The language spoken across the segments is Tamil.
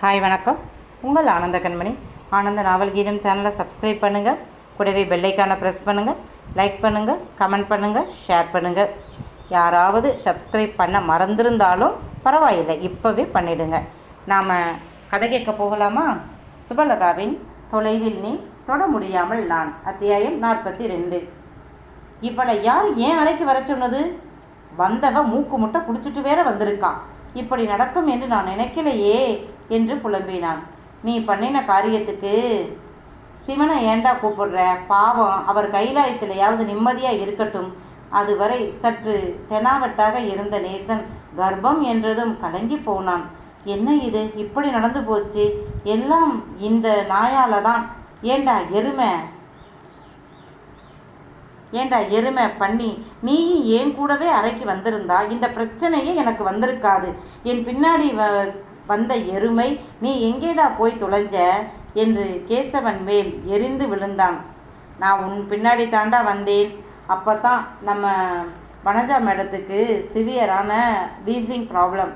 ஹாய் வணக்கம். உங்கள் ஆனந்த கண்மணி. ஆனந்த நாவல் கீதம் சேனலை சப்ஸ்கிரைப் பண்ணுங்கள் கூடவே பெல்லைக்கான ப்ரெஸ் பண்ணுங்கள் லைக் பண்ணுங்கள் கமெண்ட் பண்ணுங்கள் ஷேர் பண்ணுங்கள் யாராவது சப்ஸ்கிரைப் பண்ண மறந்திருந்தாலும் பரவாயில்லை. இப்போவே பண்ணிடுங்க. நாம் கதை கேட்க போகலாமா? சுபலதாவின் தொலைவில் நீ தொட முடியாமல் நான். அத்தியாயம் நாற்பத்தி ரெண்டு இவளை யார் ஏன் அறைக்கு வர சொன்னது? வந்தவ மூக்கு முட்டை குடிச்சிட்டு வேற வந்திருக்கான் இப்படி நடக்கும் என்று நான் நினைக்கலையே. என்று புலம்பினான். நீ பண்ணின காரியத்துக்கு சிவனை ஏண்டா கூப்பிடுற? பாவம் அவர் கைலாயத்திலேயாவது நிம்மதியாக இருக்கட்டும். அதுவரை சற்று தெனாவட்டாக இருந்த நேசன் கர்ப்பம் என்றதும் கலங்கி போனான். என்ன இது? இப்படி நடந்து போச்சு? எல்லாம் இந்த நாயால தான் ஏண்டா எருமை? ஏண்டா எருமை பண்ணி? நீயும் ஏன் கூடவே அறைக்கு வந்திருந்தா? இந்த பிரச்சனையே எனக்கு வந்திருக்காது. என் பின்னாடி வ வந்த எருமை நீ எங்கேடா போய் தொலைஞ்ச என்று கேசவன் மேல் எரிந்து விழுந்தான். நான் உன் பின்னாடி தாண்டா வந்தேன். அப்போ தான் நம்ம வனஜா மேடத்துக்கு சிவியரான வீசிங் ப்ராப்ளம்.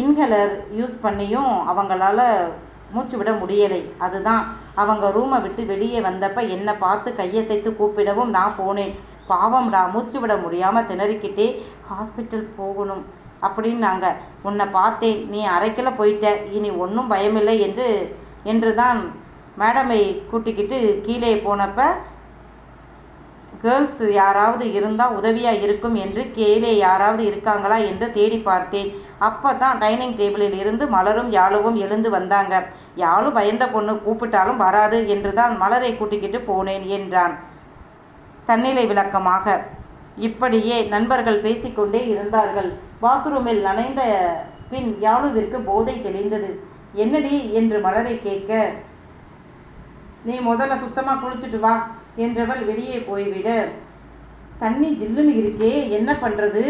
இன்ஹலர் யூஸ் பண்ணியும் அவங்களால மூச்சு விட முடியலை. அதுதான் அவங்க ரூமை விட்டு வெளியே வந்தப்ப என்னை பார்த்து கையசைத்து கூப்பிடவும் நான் போனேன். பாவம்டா மூச்சு விட முடியாமல் திணறிக்கிட்டே ஹாஸ்பிட்டல் போகணும். அப்படின்னாங்க. உன்னை பார்த்தேன் நீ அரைக்கில் போயிட்ட. இனி ஒன்றும் பயமில்லை என்று என்று தான் மேடமை கூட்டிக்கிட்டு கீழே போனப்ப கேர்ள்ஸ் யாராவது இருந்தால் உதவியாக இருக்கும் என்று கீழே யாராவது இருக்காங்களா என்று தேடி பார்த்தேன். அப்போ தான் டைனிங் டேபிளில் இருந்து மலரும் யாழுவும் எழுந்து வந்தாங்க. யாழு பயந்த பொண்ணு கூப்பிட்டாலும் வராது என்று தான் மலரை கூட்டிக்கிட்டு போனேன் என்றான். தன்னிலை விளக்கமாக இப்படியே நண்பர்கள் பேசிக்கொண்டே இருந்தார்கள். பாத்ரூமில் நனைந்த பின் யாழுவிற்கு போதை தெளிந்தது. என்னடி? என்று மலரை கேட்க நீ முதல்ல சுத்தமாக குளிச்சுட்டு வா என்றவள் வெளியே போய்விட தண்ணி ஜில்லுன்னு இருக்கே என்ன பண்ணுறது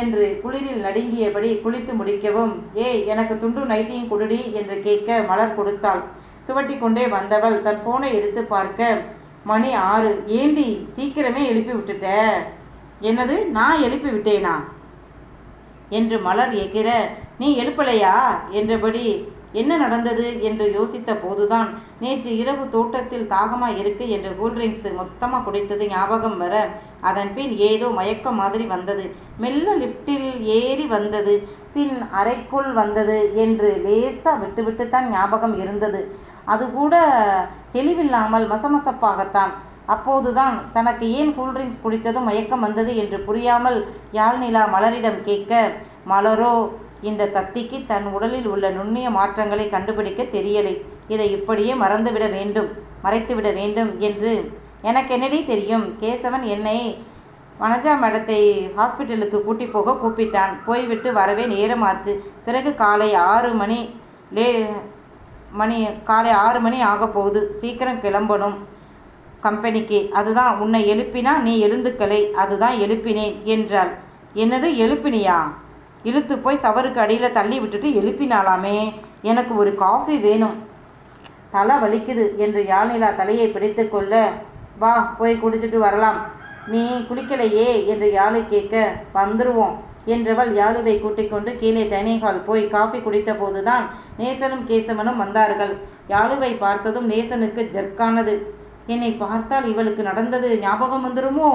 என்று குளிரில் நடுங்கியபடி குளித்து முடிக்கவும் ஏய் எனக்கு துண்டு நைட்டியும் குடுடி என்று கேட்க மலர் கொடுத்தாள். துவட்டி கொண்டே வந்தவள் தன் ஃபோனை எடுத்து பார்க்க மணி ஆறு. ஏண்டி? சீக்கிரமே எழுப்பி விட்டுட்ட. என்னது நான் எழுப்பி விட்டேனா? என்று மலர் எகிற நீ எழுப்பலையா? என்றபடி என்ன நடந்தது? என்று யோசித்த போதுதான் நேற்று இரவு தோட்டத்தில் தாகமா இருக்கு? என்று கூல்ட்ரிங்க்ஸ் மொத்தமாக குடித்தது ஞாபகம் வர அதன் பின் ஏதோ மயக்கம் மாதிரி வந்தது. மெல்ல லிஃப்டில் ஏறி வந்தது. பின் அறைக்குள் வந்தது என்று லேசாக விட்டுவிட்டு தான் ஞாபகம் இருந்தது. அது கூட தெளிவில்லாமல் மசமசப்பாகத்தான். அப்போதுதான் தனக்கு ஏன் கூல்ட்ரிங்க்ஸ் குடித்ததும் மயக்கம் வந்தது என்று புரியாமல் யாழ்நிலா மலரிடம் கேட்க மலரோ இந்த தத்திக்கு தன் உடலில் உள்ள நுண்ணிய மாற்றங்களை கண்டுபிடிக்க தெரியலை. இதை இப்படியே மறந்துவிட வேண்டும் மறைத்துவிட வேண்டும் என்று எனக்கு என்னடி தெரியும்? கேசவன் என்னை வனஜா மேடத்தை ஹாஸ்பிட்டலுக்கு கூட்டி போக கூப்பிட்டான். போய்விட்டு வரவே நேரமாச்சு. பிறகு காலை ஆறு மணி லே மணி காலை ஆறு மணி ஆக போகுது சீக்கிரம் கிளம்பணும். கம்பெனிக்கு அதுதான் உன்னை எழுப்பினா நீ எழுந்துக்கலை அதுதான் எழுப்பினேன் என்றாள். என்னது எழுப்பினியா? இழுத்து போய் சவருக்கு அடியில் தள்ளி விட்டுட்டு எழுப்பினாலாமே எனக்கு ஒரு காஃபி வேணும். தலை வலிக்குது என்று யாழ்நிலா தலையை பிடித்து கொள்ள வா போய் குடிச்சிட்டு வரலாம். நீ குளிக்கலையே? என்று யாழை கேட்க வந்துருவோம் என்றவள் யாழுவை கூட்டிக் கொண்டு கீழே டைனிங் ஹால் போய் காஃபி குடித்த போதுதான் நேசனும் கேசவனும் வந்தார்கள். யாழுவை பார்த்ததும் நேசனுக்கு ஜர்க்கானது. என்னை பார்த்தால் இவளுக்கு நடந்தது ஞாபகம் வந்துருமோ?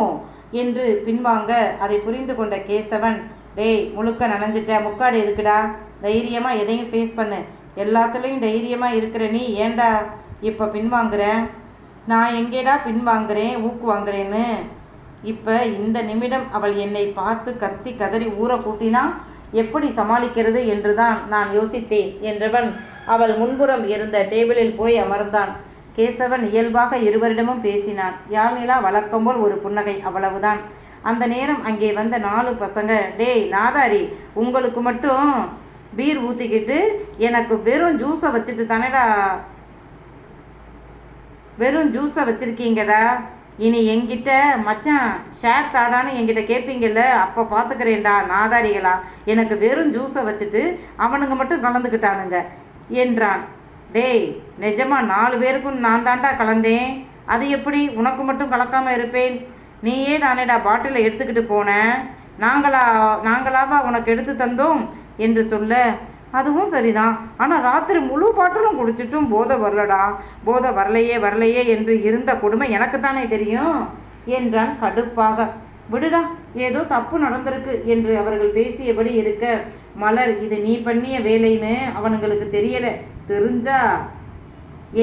என்று பின்வாங்க அதை புரிந்து கொண்ட கேசவன் டேய் முழுக்க நனைஞ்சிட்ட முக்காடு எதுக்குடா? தைரியமாக எதையும் ஃபேஸ் பண்ணு. எல்லாத்துலேயும் தைரியமாக இருக்கிற நீ ஏண்டா இப்போ பின்வாங்குற? நான் எங்கேடா பின்வாங்குறேன்? ஊக்கு வாங்குறேன்னு? இப்போ இந்த நிமிடம் அவள் என்னை பார்த்து கத்தி கதறி ஊற கூட்டினா எப்படி சமாளிக்கிறது? என்றுதான் நான் யோசித்தேன் என்றவன் அவள் முன்புறம் இருந்த டேபிளில் போய் அமர்ந்தான். கேசவன் இயல்பாக இருவரிடமும் பேசினான். யாழ்நிலா வழக்கம்போல் ஒரு புன்னகை அவ்வளவுதான். அந்த நேரம் அங்கே வந்த நாலு பசங்க டேய் நாதாரி உங்களுக்கு மட்டும் பீர் ஊற்றிக்கிட்டு எனக்கு வெறும் ஜூஸை வச்சுட்டு தானேடா வெறும் ஜூஸை வச்சுருக்கீங்கடா. இனி என்கிட்ட மச்சான் ஷேர் தாடான்னு எங்கிட்ட கேட்பீங்கல்ல அப்போ பார்த்துக்கிறேன்டா நாதாரிகளா. எனக்கு வெறும் ஜூஸை வச்சுட்டு அவனுங்க மட்டும் கலந்துக்கிட்டானுங்க என்றான். டேய் நிஜமா நாலு பேருக்கும் நான் தாண்டா கலந்தேன். அது எப்படி? உனக்கு மட்டும் கலக்காமல் இருப்பேன். நீயே தானேடா பாட்டிலை எடுத்துக்கிட்டு போன? நாங்களா நாங்களாவா உனக்கு எடுத்து தந்தோம்? என்று சொல்ல அதுவும் சரிதான். ஆனால் ராத்திரி முழு பாட்டிலும் குடிச்சிட்டும் போதை வரலடா. போதை வரலையே வரலையே என்று இருந்த கொடுமை எனக்கு தானே தெரியும்? என்றான் கடுப்பாக. விடுடா ஏதோ தப்பு நடந்திருக்கு என்று அவர்கள் பேசியபடி இருக்க மலர் இது நீ பண்ணிய வேலைன்னு அவனுங்களுக்கு தெரியல. தெரிஞ்சா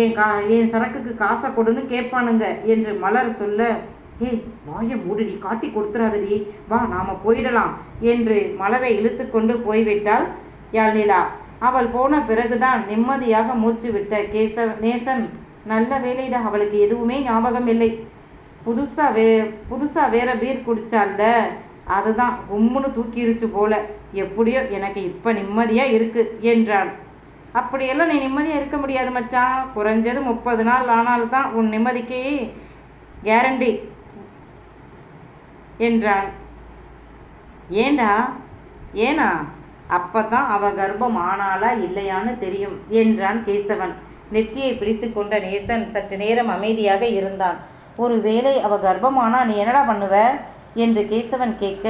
என் கா என் சரக்குக்கு காசை கொடுன்னு கேட்பானுங்க என்று மலர் சொல்ல ஏய் வாயை மூடுடி காட்டி கொடுத்துறாதடி. வா நாம போயிடலாம் என்று மலரை இழுத்து கொண்டு போய்விட்டாள் யாழ்நிலா. அவள் போன பிறகுதான் நிம்மதியாக மூச்சு விட்ட கேச நேசன் நல்ல வேலையிட அவளுக்கு எதுவுமே ஞாபகம் இல்லை புதுசா வே புதுசா வேற பீர் குடிச்சால்ல அதுதான் உம்முன்னு தூக்கிருச்சு போல. எப்படியோ எனக்கு இப்போ நிம்மதியா இருக்கு என்றான். அப்படியெல்லாம் நீ நிம்மதியாக இருக்க முடியாது மச்சான். குறைஞ்சது முப்பது நாள் ஆனால்தான் உன் நிம்மதிக்கு கேரண்டி என்றான். ஏண்டா? ஏனா அப்பதான் அவ கர்ப்பம் ஆனாளா இல்லையான்னு தெரியும் என்றான் கேசவன். நெற்றியை பிடித்து கொண்ட நேசன் சற்று நேரம் அமைதியாக இருந்தான். ஒருவேளை அவ கர்ப்பமானா நீ என்னடா பண்ணுவ? என்று கேசவன் கேட்க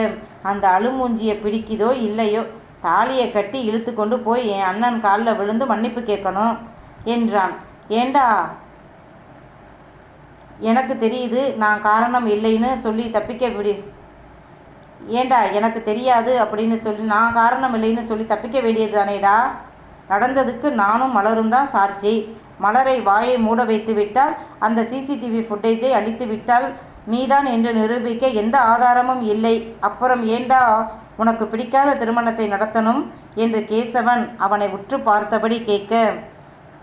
அந்த அழுமூஞ்சியை பிடிக்குதோ இல்லையோ? தாலியை கட்டி இழுத்து கொண்டு போய் என் அண்ணன் காலில் விழுந்து மன்னிப்பு கேட்கணும் என்றான். ஏண்டா? எனக்கு தெரியுது நான் காரணம் இல்லைன்னு சொல்லி தப்பிக்க விடு. ஏண்டா எனக்கு தெரியாது அப்படின்னு சொல்லி நான் காரணம் இல்லைன்னு சொல்லி தப்பிக்க வேண்டியது தானேடா நடந்ததுக்கு நானும் மலரும் தான் சாட்சி. மலரை வாயை மூட வைத்து விட்டால் அந்த சிசிடிவி ஃபுட்டேஜை அழித்து விட்டால் நீதான் என்று நிரூபிக்க எந்த ஆதாரமும் இல்லை. அப்புறம் ஏண்டா உனக்கு பிடிக்காத திருமணத்தை நடத்தணும் என்று கேசவன் அவனை உற்று பார்த்தபடி கேட்க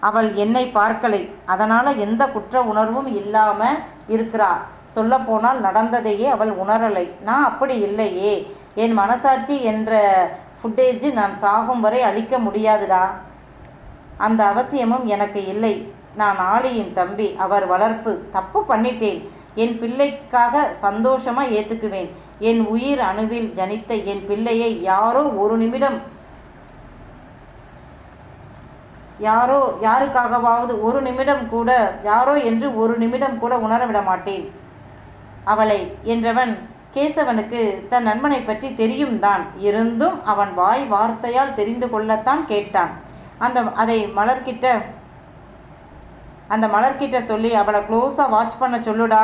அவள் என்னை பார்க்கலை. அதனால் எந்த குற்ற உணர்வும் இல்லாமல் இருக்கிறாள் சொல்லப்போனால் நடந்ததையே அவள் உணரலை. நான் அப்படி இல்லையே. என் மனசாட்சி என்ற ஃபுட்டேஜ் நான் சாகும் வரை அழிக்க முடியாதுடா. அந்த அவசியமும் எனக்கு இல்லை. நான் ஆளியின் தம்பி அவர் வளர்ப்பு. தப்பு பண்ணிட்டேன். என் பிள்ளைக்காக சந்தோஷமாக ஏற்றுக்குவேன் என் உயிர் அணுவில் ஜனித்த என் பிள்ளையை யாரோ ஒரு நிமிடம் யாரோ யாருக்காகவாவது ஒரு நிமிடம் கூட யாரோ என்று ஒரு நிமிடம் கூட உணர விட மாட்டேன். அவளை என்றவன் கேசவனுக்கு தன் நண்பனை பற்றி தெரியும் தான். இருந்தும் அவன் வாய் வார்த்தையால் தெரிந்து கொள்ளத்தான் கேட்டான். அந்த அதை மலர்கிட்ட அந்த மலர்கிட்ட சொல்லி அவளை க்ளோஸாக வாட்ச் பண்ண சொல்லுடா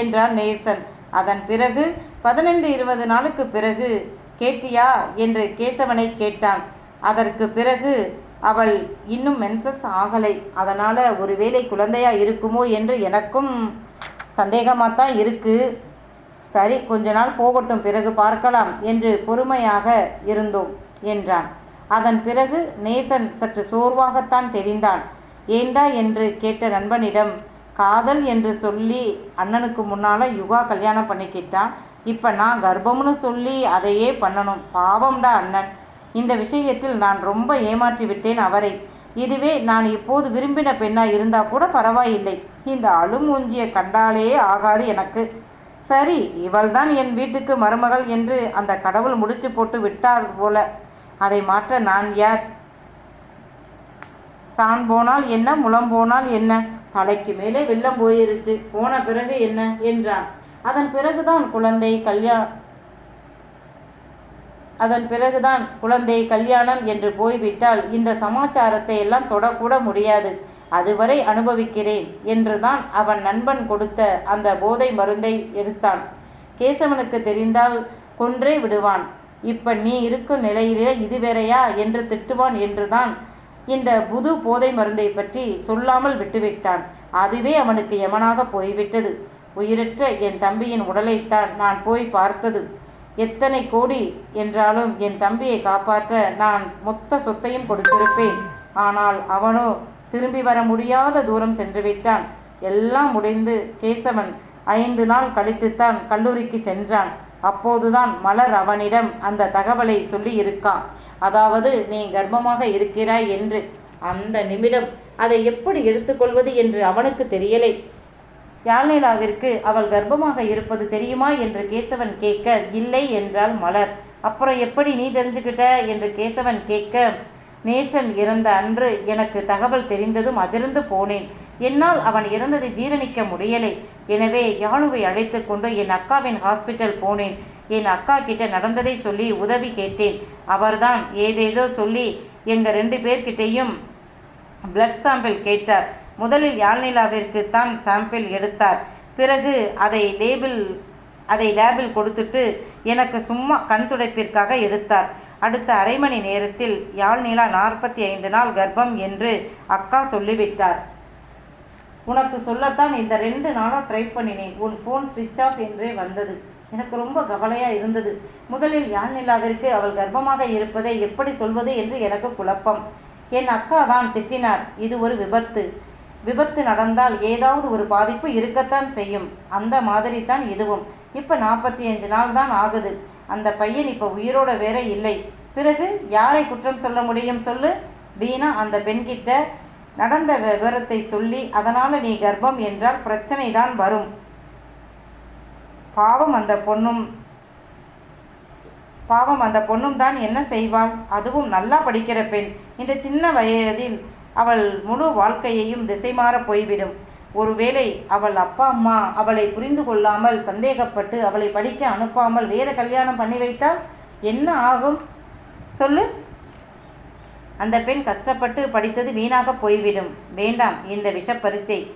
என்றான் நேசன். அதன் பிறகு பதினைந்து இருபது நாளுக்கு பிறகு கேட்டியா என்று கேசவனை கேட்டான். அதற்கு பிறகு அவள் இன்னும் மென்சஸ் ஆகலை. அதனால் ஒருவேளை குழந்தையாக இருக்குமோ என்று எனக்கும் சந்தேகமாக தான் இருக்குது சரி கொஞ்ச நாள் போகட்டும் பிறகு பார்க்கலாம் என்று பொறுமையாக இருந்தோம் என்றான். அதன் பிறகு நேசன் சற்று சோர்வாகத்தான் தெரிந்தான். ஏண்டா? என்று கேட்ட நண்பனிடம் காதல் என்று சொல்லி அண்ணனுக்கு முன்னால் யுகா கல்யாணம் பண்ணிக்கிட்டான். இப்போ நான் கர்ப்பம்னு சொல்லி அதையே பண்ணணும். பாவம்டா அண்ணன். இந்த விஷயத்தில் நான் ரொம்ப ஏமாற்றி விட்டேன் அவரை. இதுவே நான் இப்போது விரும்பின பெண்ணாக இருந்தால் கூட பரவாயில்லை. இந்த அழுமூஞ்சியை கண்டாலே ஆகாது எனக்கு. சரி இவள்தான் என் வீட்டுக்கு மருமகள் என்று அந்த கடவுள் முடிச்சு போட்டு விட்டார் போல. அதை மாற்ற நான் யார்? சான் போனால் என்ன? முளம் போனால் என்ன? தலைக்கு மேலே வெள்ளம் போயிருச்சு. போன பிறகு என்ன? என்றான். அதன் பிறகுதான் குழந்தை கல்யா அதன் பிறகுதான் குழந்தை கல்யாணம் என்று போய்விட்டால் இந்த சமாச்சாரத்தை எல்லாம் தொடக்கூட முடியாது. அதுவரை அனுபவிக்கிறேன் என்றுதான் அவன் நண்பன் கொடுத்த அந்த போதை மருந்தை எடுத்தான். கேசவனுக்கு தெரிந்தால் கொன்றே விடுவான். இப்ப நீ இருக்கும் நிலையிலே இது வேறையா என்று திட்டுவான் என்றுதான் இந்த புது போதை மருந்தை பற்றி சொல்லாமல் விட்டுவிட்டான். அதுவே அவனுக்கு யமனாக போய்விட்டது. உயிரற்ற என் தம்பியின் உடலைத்தான் நான் போய் பார்த்தது. எத்தனை கோடி என்றாலும் என் தம்பியை காப்பாற்ற நான் மொத்த சொத்தையும் கொடுத்திருப்பேன். ஆனால் அவனோ திரும்பி வர முடியாத தூரம் சென்று விட்டான். எல்லாம் முடிந்து கேசவன் ஐந்து நாள் கழித்துத்தான் கல்லூரிக்கு சென்றான். அப்போதுதான் மலர் அவனிடம் அந்த தகவலை சொல்லி இருக்கான். அதாவது நீ கர்ப்பமாக இருக்கிறாய் என்று. அந்த நிமிடம் அதை எப்படி எடுத்துக்கொள்வது என்று அவனுக்கு தெரியலை. யாழ்நிலாவிற்கு அவள் கர்ப்பமாக இருப்பது தெரியுமா? என்று கேசவன் கேட்க இல்லை என்றால் மலர். அப்புறம் எப்படி நீ தெரிஞ்சுக்கிட்ட? என்று கேசவன் கேட்க நேசன் இறந்த அன்று எனக்கு தகவல் தெரிந்ததும் அதிர்ந்து போனேன். என்னால் அவன் இறந்ததை ஜீரணிக்க முடியலை. எனவே யாழுவை அழைத்து கொண்டு என் அக்காவின் ஹாஸ்பிட்டல் போனேன். என் அக்கா கிட்ட நடந்ததை சொல்லி உதவி கேட்டேன். அவர்தான் ஏதேதோ சொல்லி எங்கள் ரெண்டு பேர்கிட்டேயும் பிளட் சாம்பிள் கேட்டார். முதலில் யாழ்நிலாவிற்கு தான் சாம்பிள் எடுத்தார். பிறகு அதை லேபிள் அதை லேபில் கொடுத்துட்டு எனக்கு சும்மா கண் துடைப்பிற்காக எடுத்தார். அடுத்த அரை மணி நேரத்தில் யாழ்நிலா நாற்பத்தி ஐந்து நாள் கர்ப்பம் என்று அக்கா சொல்லிவிட்டார். உனக்கு சொல்லத்தான் இந்த ரெண்டு நாளாக ட்ரை பண்ணினேன். உன் ஃபோன் ஸ்விட்ச் ஆஃப் என்றே வந்தது. எனக்கு ரொம்ப கவலையாக இருந்தது. முதலில் யாழ்நிலாவிற்கு அவள் கர்ப்பமாக இருப்பதை எப்படி சொல்வது என்று எனக்கு குழப்பம். என் அக்கா தான் திட்டினார். இது ஒரு விபத்து. விபத்து நடந்தால் ஏதாவது ஒரு பாதிப்பு இருக்கத்தான் செய்யும். அந்த மாதிரி தான் இதுவும். இப்போ நாற்பத்தி அஞ்சு நாள் தான் ஆகுது. அந்த பையன் இப்போ உயிரோட வேற இல்லை. பிறகு யாரை குற்றம் சொல்ல முடியும் சொல்லு? வீணா அந்த பெண்கிட்ட நடந்த விவரத்தை சொல்லி அதனால் நீ கர்ப்பம் என்றால் பிரச்சனை தான் வரும். பாவம் அந்த பொண்ணும் பாவம் அந்த பொண்ணும் தான் என்ன செய்வாள்? அதுவும் நல்லா படிக்கிற பெண். இந்த சின்ன வயதில் அவள் முழு வாழ்க்கையையும் திசை மாற போய்விடும். ஒருவேளை அவள் அப்பா அம்மா அவளை புரிந்து கொள்ளாமல் சந்தேகப்பட்டு அவளை படிக்க அனுப்பாமல் வேறு கல்யாணம் பண்ணி வைத்தால் என்ன ஆகும்? சொல்லு. அந்த பெண் கஷ்டப்பட்டு படித்தது வீணாக போய்விடும். வேண்டாம் இந்த விஷப்பரீட்சை.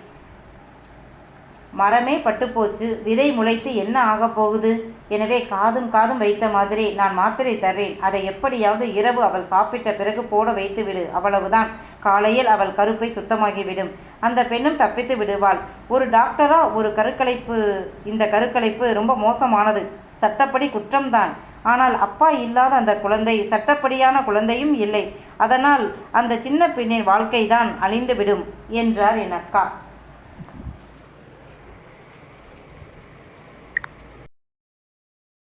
மரமே பட்டுப்போச்சு. விதை முளைத்து என்ன ஆகப் போகுது? எனவே காதும் காதும் வைத்த மாதிரி நான் மாத்திரை தர்றேன். அதை எப்படியாவது இரவு அவள் சாப்பிட்ட பிறகு போட வைத்து விடு அவ்வளவுதான். காலையில் அவள் கருப்பை சுத்தமாகிவிடும். அந்த பெண்ணும் தப்பித்து விடுவாள். ஒரு டாக்டரா ஒரு கருக்கலைப்பு? இந்த கருக்கலைப்பு ரொம்ப மோசமானது. சட்டப்படி குற்றம்தான். ஆனால் அப்பா இல்லாத அந்த குழந்தை சட்டப்படியான குழந்தையும் இல்லை. அதனால் அந்த சின்ன பெண்ணின் வாழ்க்கைதான் அழிந்துவிடும் என்றார் என் அக்கா.